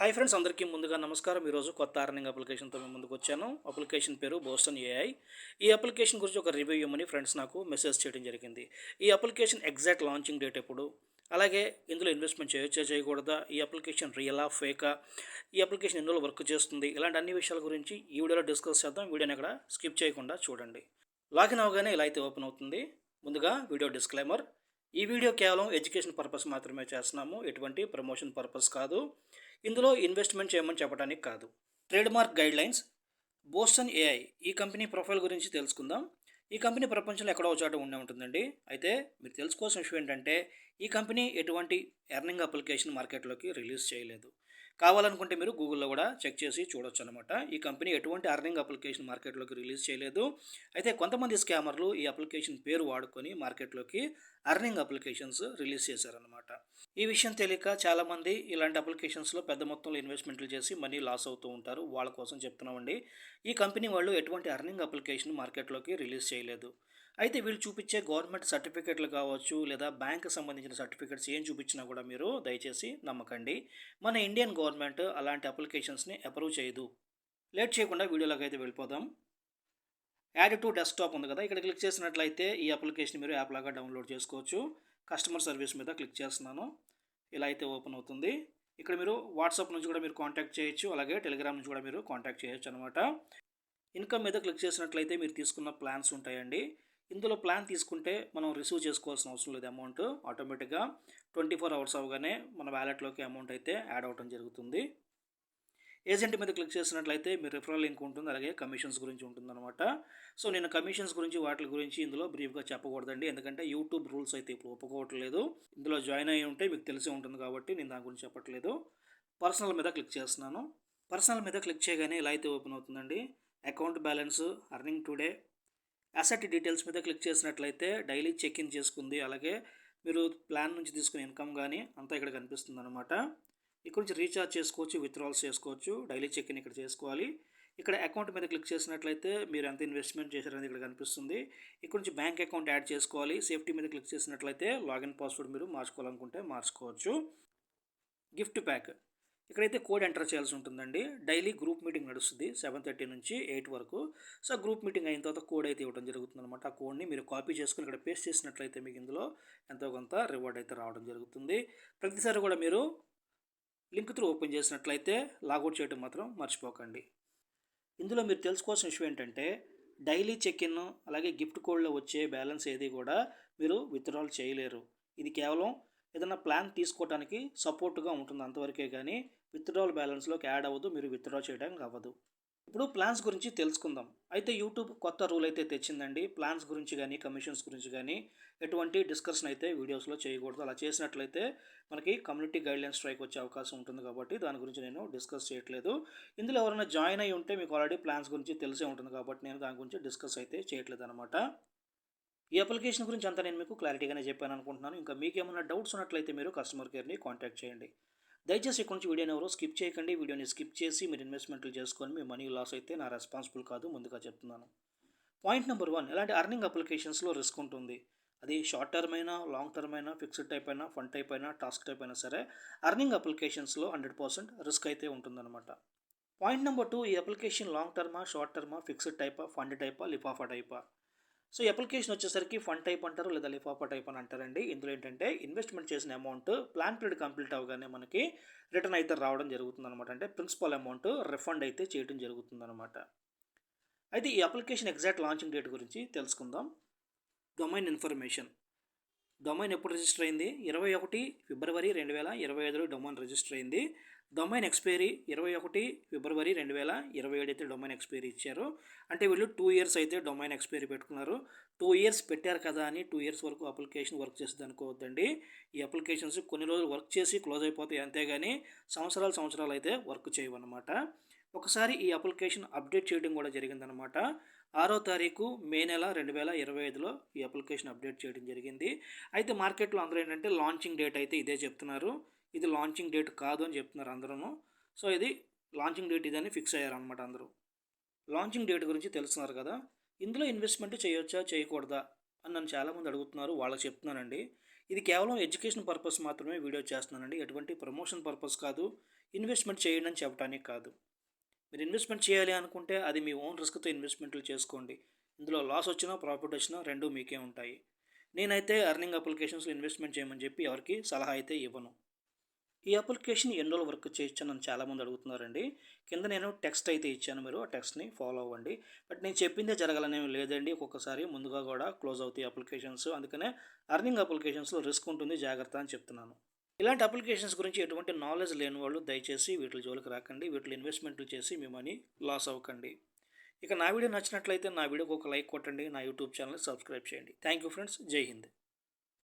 Hi friends అందరికీ ముందుగా నమస్కారం. ఈరోజు కొత్త అర్నింగ్ అప్లికేషన్తో మేము ముందుకు వచ్చాను. అప్లికేషన్ పేరు బోస్టన్ ఏఐ. ఈ అప్లికేషన్ గురించి ఒక రివ్యూ ఇవ్వమని ఫ్రెండ్స్ నాకు మెసేజ్ చేయడం జరిగింది. ఈ అప్లికేషన్ ఎగ్జాక్ట్ లాంచింగ్ డేట్ ఎప్పుడు? అలాగే ఇందులో ఇన్వెస్ట్మెంట్ చేయొచ్చా చేయకూడదా? ఈ అప్లికేషన్ రియలా ఫేకా? ఈ అప్లికేషన్ ఎందులో వర్క్ చేస్తుంది? ఇలాంటి అన్ని విషయాల గురించి ఈ వీడియోలో డిస్కస్ చేద్దాం. వీడియోని అక్కడ స్కిప్ చేయకుండా చూడండి. లాగిన్ అవగానే ఇలా అయితే ఓపెన్ అవుతుంది. ముందుగా వీడియో డిస్క్లైమర్. ఈ వీడియో కేవలం ఎడ్యుకేషన్ పర్పస్ మాత్రమే చేస్తున్నాము. ఎటువంటి ప్రమోషన్ పర్పస్ కాదు. ఇందులో ఇన్వెస్ట్మెంట్ చేయమని చెప్పడానికి కాదు. Trade mark Boston AI. ఈ కంపెనీ ప్రొఫైల్ గురించి తెలుసుకుందాం. ఈ కంపెనీ ప్రపంచంలో ఎక్కడో ఒక చోట ఉండే ఉంటుందండి. అయితే మీరు తెలుసుకోవాల్సిన విషయం ఏంటంటే ఈ కంపెనీ ఎటువంటి ఎర్నింగ్ అప్లికేషన్ మార్కెట్లోకి రిలీజ్ చేయలేదు. కావాలనుకుంటే మీరు గూగుల్లో కూడా చెక్ చేసి చూడొచ్చు అనమాట ఈ కంపెనీ ఎటువంటి అర్నింగ్ అప్లికేషన్ మార్కెట్లోకి రిలీజ్ చేయలేదు. అయితే కొంతమంది స్కామర్లు ఈ అప్లికేషన్ పేరు వాడుకొని మార్కెట్లోకి అర్నింగ్ అప్లికేషన్స్ రిలీజ్ చేశారనమాట. ఈ విషయం తెలియక చాలామంది ఇలాంటి అప్లికేషన్స్లో పెద్ద మొత్తంలో ఇన్వెస్ట్మెంట్లు చేసి మనీ లాస్ అవుతూ ఉంటారు. వాళ్ళ కోసం చెప్తున్నామండి. ఈ కంపెనీ వాళ్ళు ఎటువంటి అర్నింగ్ అప్లికేషన్ మార్కెట్లోకి రిలీజ్ చేయలేదు. అయితే వీళ్ళు చూపించే గవర్నమెంట్ సర్టిఫికేట్లు కావచ్చు లేదా బ్యాంక్ సంబంధించిన సర్టిఫికేట్స్ ఏం చూపించినా కూడా మీరు దయచేసి నమ్మకండి. మన ఇండియన్ గవర్నమెంట్ అలాంటి అప్లికేషన్స్ని అప్రూవ్ చేయదు. లేట్ చేయకుండా వీడియోలోకి అయితే వెళ్ళిపోదాం. యాడ్ టు డెస్క్టాప్ ఉంది కదా ఇక్కడ క్లిక్ చేసినట్లయితే ఈ అప్లికేషన్ మీరు యాప్ లాగా డౌన్లోడ్ చేసుకోవచ్చు. కస్టమర్ సర్వీస్ మీద క్లిక్ చేస్తున్నాను. ఇలా అయితే ఓపెన్ అవుతుంది. ఇక్కడ మీరు వాట్సాప్ నుంచి కూడా మీరు కాంటాక్ట్ చేయొచ్చు అలాగే టెలిగ్రామ్ నుంచి కూడా మీరు కాంటాక్ట్ చేయొచ్చు అనమాట ఇన్కమ్ మీద క్లిక్ చేసినట్లయితే మీరు తీసుకున్న ప్లాన్స్ ఉంటాయండి. ఇందులో ప్లాన్ తీసుకుంటే మనం రిసీవ్ చేసుకోవాల్సిన అవసరం లేదు అమౌంట్ ఆటోమేటిక్గా ట్వంటీ ఫోర్ అవర్స్ అవగానే మన వ్యాలెట్లోకి అమౌంట్ అయితే యాడ్ అవ్వడం జరుగుతుంది. ఏజెంట్ మీద క్లిక్ చేసినట్లయితే మీ రిఫరల్ లింక్ ఉంటుంది అలాగే కమిషన్స్ గురించి ఉంటుందన్నమాట. సో నేను కమిషన్స్ గురించి వాటి గురించి ఇందులో బ్రీఫ్గా చెప్పకూడదండి. ఎందుకంటే యూట్యూబ్ రూల్స్ అయితే ఇప్పుడు ఒప్పుకోవట్లేదు. ఇందులో జాయిన్ అయ్యి ఉంటే మీకు తెలిసి ఉంటుంది కాబట్టి నేను దాని గురించి చెప్పట్లేదు. పర్సనల్ మీద క్లిక్ చేస్తున్నాను. పర్సనల్ మీద క్లిక్ చేయగానే ఇలా అయితే ఓపెన్ అవుతుందండి? Account balance earning today asset details మీద క్లిక్ చేసినట్లయితే డైలీ చెక్ ఇన్ చేసుకుంది. అలాగే మీరు ప్లాన్ నుంచి తీసుకునే ఇన్కమ్ కానీ అంతా ఇక్కడ కనిపిస్తుంది అనమాట ఇక్కడ నుంచి రీఛార్జ్ చేసుకోవచ్చు విత్డ్రాల్స్ చేసుకోవచ్చు డైలీ చెక్ ఇన్ ఇక్కడ చేసుకోవాలి. ఇక్కడ అకౌంట్ మీద క్లిక్ చేసినట్లయితే మీరు ఎంత ఇన్వెస్ట్మెంట్ చేశారనేది ఇక్కడ కనిపిస్తుంది. ఇక్కడ నుంచి బ్యాంక్ అకౌంట్ యాడ్ చేసుకోవాలి. సేఫ్టీ మీద క్లిక్ చేసినట్లయితే లాగిన్ పాస్వర్డ్ మీరు మార్చుకోవాలనుకుంటే మార్చుకోవచ్చు. గిఫ్ట్ ప్యాక్ ఇక్కడైతే కోడ్ ఎంటర్ చేయాల్సి ఉంటుందండి డైలీ గ్రూప్ మీటింగ్ నడుస్తుంది సెవెన్ థర్టీ నుంచి ఎయిట్ వరకు. సో గ్రూప్ మీటింగ్ అయిన తర్వాత కోడ్ అయితే ఇవ్వడం జరుగుతుంది అనమాట ఆ కోడ్ని మీరు కాపీ చేసుకుని ఇక్కడ పేస్ట్ చేసినట్లయితే మీకు ఇందులో ఎంతో కొంత రివార్డ్ అయితే రావడం జరుగుతుంది. ప్రతిసారి కూడా మీరు లింక్ త్రూ ఓపెన్ చేసినట్లయితే లాగౌట్ చేయడం మాత్రం మర్చిపోకండి. ఇందులో మీరు తెలుసుకోవాల్సిన విషయం ఏంటంటే డైలీ చెక్ ఇన్ అలాగే గిఫ్ట్ కోడ్లో వచ్చే బ్యాలెన్స్ ఏది కూడా మీరు విత్డ్రాల్ చేయలేరు. ఇది కేవలం ఏదైనా ప్లాన్ తీసుకోవడానికి సపోర్ట్గా ఉంటుంది అంతవరకే కానీ విత్డ్రాల్ బ్యాలెన్స్లోకి యాడ్ అవ్వదు మీరు విత్డ్రా చేయడానికి అవ్వదు. ఇప్పుడు ప్లాన్స్ గురించి తెలుసుకుందాం. అయితే యూట్యూబ్ కొత్త రూల్ అయితే తెచ్చిందండి. ప్లాన్స్ గురించి కానీ కమిషన్స్ గురించి కానీ ఎటువంటి డిస్కషన్ అయితే వీడియోస్లో చేయకూడదు. అలా చేసినట్లయితే మనకి కమ్యూనిటీ గైడ్లైన్ స్ట్రైక్ వచ్చే అవకాశం ఉంటుంది కాబట్టి దాని గురించి నేను డిస్కస్ చేయట్లేదు. ఇందులో ఎవరైనా జాయిన్ అయ్యి ఉంటే మీకు ఆల్రెడీ ప్లాన్స్ గురించి తెలిసే ఉంటుంది కాబట్టి నేను దాని గురించి డిస్కస్ అయితే చేయట్లేదు అనమాట ఈ అప్లికేషన్ గురించి అంతా నేను మీకు క్లారిటీగానే చెప్పాను అనుకుంటున్నాను. ఇంకా మీకు ఏమైనా డౌట్స్ ఉన్నట్లయితే మీరు కస్టమర్ కేర్ని కాంటాక్ట్ చేయండి. దయచేసి ఇక్కడ నుంచి వీడియోని ఎవరో స్కిప్ చేయకండి. వీడియోని స్కిప్ చేసి మీరు ఇన్వెస్ట్మెంట్లు చేసుకొని మీ మనీ లాస్ అయితే నా రెస్పాన్సిబుల్ కాదు ముందుగా చెప్తున్నాను. పాయింట్ నెంబర్ వన్ ఇలాంటి అర్నింగ్ అప్లికేషన్స్లో రిస్క్ ఉంటుంది? అది షార్ట్ టర్మ్ అయినా లాంగ్ టర్మ్ అయినా ఫిక్స్డ్ టైప్ అయినా ఫండ్ టైప్ అయినా టాస్క్ టైప్ అయినా సరే అర్నింగ్ అప్లికేషన్స్లో హండ్రెడ్ పర్సెంట్ రిస్క్ అయితే ఉంటుందన్నమాట. పాయింట్ నెంబర్ టూ ఈ అప్లికేషన్ లాంగ్ టర్మా షార్ట్ టర్మా ఫిక్స్డ్ టైపా ఫండ్ టైపా లిఫాఫా టైపా? సో అప్లికేషన్ వచ్చేసరికి ఫండ్ టైప్ అంటారు లేదా లిఫాఫా టైప్ అని అంటారండి. ఇందులో ఏంటంటే ఇన్వెస్ట్మెంట్ చేసిన అమౌంట్ ప్లాన్ పీరియడ్ కంప్లీట్ అవగానే మనకి రిటర్న్ అయితే రావడం జరుగుతుంది అనమాట అంటే ప్రిన్సిపల్ అమౌంట్ రిఫండ్ అయితే చేయడం జరుగుతుంది అనమాట అయితే ఈ అప్లికేషన్ ఎగ్జాక్ట్ లాంచింగ్ డేట్ గురించి తెలుసుకుందాం. డొమైన్ ఇన్ఫర్మేషన్ డొమైన్ ఎప్పుడు రిజిస్టర్ అయింది? ఇరవై ఒకటి ఫిబ్రవరి రెండు వేల ఇరవై ఐదులో డొమైన్ రిజిస్టర్ అయింది. డొమైన్ ఎక్స్పైరీ ఇరవై ఒకటి ఫిబ్రవరి రెండు వేల ఇరవై ఏడు అయితే డొమైన్ ఎక్స్పైరీ ఇచ్చారు. అంటే వీళ్ళు టూ ఇయర్స్ అయితే డొమైన్ ఎక్స్పైరీ పెట్టుకున్నారు. టూ ఇయర్స్ పెట్టారు కదా అని టూ ఇయర్స్ వరకు అప్లికేషన్ వర్క్ చేస్తుంది అనుకోవద్దండి. ఈ అప్లికేషన్స్ కొన్ని రోజులు వర్క్ చేసి క్లోజ్ అయిపోతాయి అంతేగాని సంవత్సరాలు సంవత్సరాలు అయితే వర్క్ చేయవన్నమాట. ఒకసారి ఈ అప్లికేషన్ అప్డేట్ చేయడం కూడా జరిగిందనమాట ఆరో తారీఖు మే నెల రెండు వేల ఇరవై ఐదులో ఈ అప్లికేషన్ అప్డేట్ చేయడం జరిగింది. అయితే మార్కెట్లో అందరూ ఏంటంటే లాంచింగ్ డేట్ అయితే ఇదే చెప్తున్నారు. ఇది లాంచింగ్ డేట్ కాదు అని చెప్తున్నారు అందరూ సో ఇది లాంచింగ్ డేట్ ఇదని ఫిక్స్ అయ్యారనమాట అందరూ. లాంచింగ్ డేట్ గురించి తెలుస్తున్నారు కదా. ఇందులో ఇన్వెస్ట్మెంట్ చేయొచ్చా చేయకూడదా అని నన్ను చాలామంది అడుగుతున్నారు వాళ్ళకి చెప్తున్నానండి. ఇది కేవలం ఎడ్యుకేషన్ పర్పస్ మాత్రమే వీడియో చేస్తున్నానండి. ఎటువంటి ప్రమోషన్ పర్పస్ కాదు. ఇన్వెస్ట్మెంట్ చేయండి అని చెప్పడానికి కాదు. మీరు ఇన్వెస్ట్మెంట్ చేయాలి అనుకుంటే అది మీ ఓన్ రిస్క్తో ఇన్వెస్ట్మెంట్లు చేసుకోండి. ఇందులో లాస్ వచ్చినా ప్రాఫిట్ వచ్చినా రెండు మీకే ఉంటాయి. నేనైతే అర్నింగ్ అప్లికేషన్స్లో ఇన్వెస్ట్మెంట్ చేయమని చెప్పి ఎవరికి సలహా అయితే ఇవ్వను. ఈ అప్లికేషన్ ఎన్ని రోజుల వర్క్ చేయొచ్చు అని చాలామంది అడుగుతున్నారండి. కింద నేను టెక్స్ట్ అయితే ఇచ్చాను మీరు ఆ టెక్స్ట్ని ఫాలో అవ్వండి. బట్ నేను చెప్పిందే జరగాలనేమి లేదండి. ఒక్కొక్కసారి ముందుగా కూడా క్లోజ్ అవుతాయి అప్లికేషన్స్. అందుకనే అర్నింగ్ అప్లికేషన్స్లో రిస్క్ ఉంటుంది. జాగ్రత్త అని చెప్తున్నాను. ఇలాంటి అప్లికేషన్స్ గురించి ఎటువంటి నాలెడ్జ్ లేని వాళ్ళు దయచేసి వీటి జోలికి రాకండి. వీటిలో ఇన్వెస్ట్మెంట్లు చేసి మీ మనీ లాస్ అవ్వకండి. ఇక నా వీడియో నచ్చినట్లయితే నా వీడియోకి ఒక లైక్ కొట్టండి. నా యూట్యూబ్ ఛానల్ సబ్స్క్రైబ్ చేయండి. Thank you friends. జై హింద్.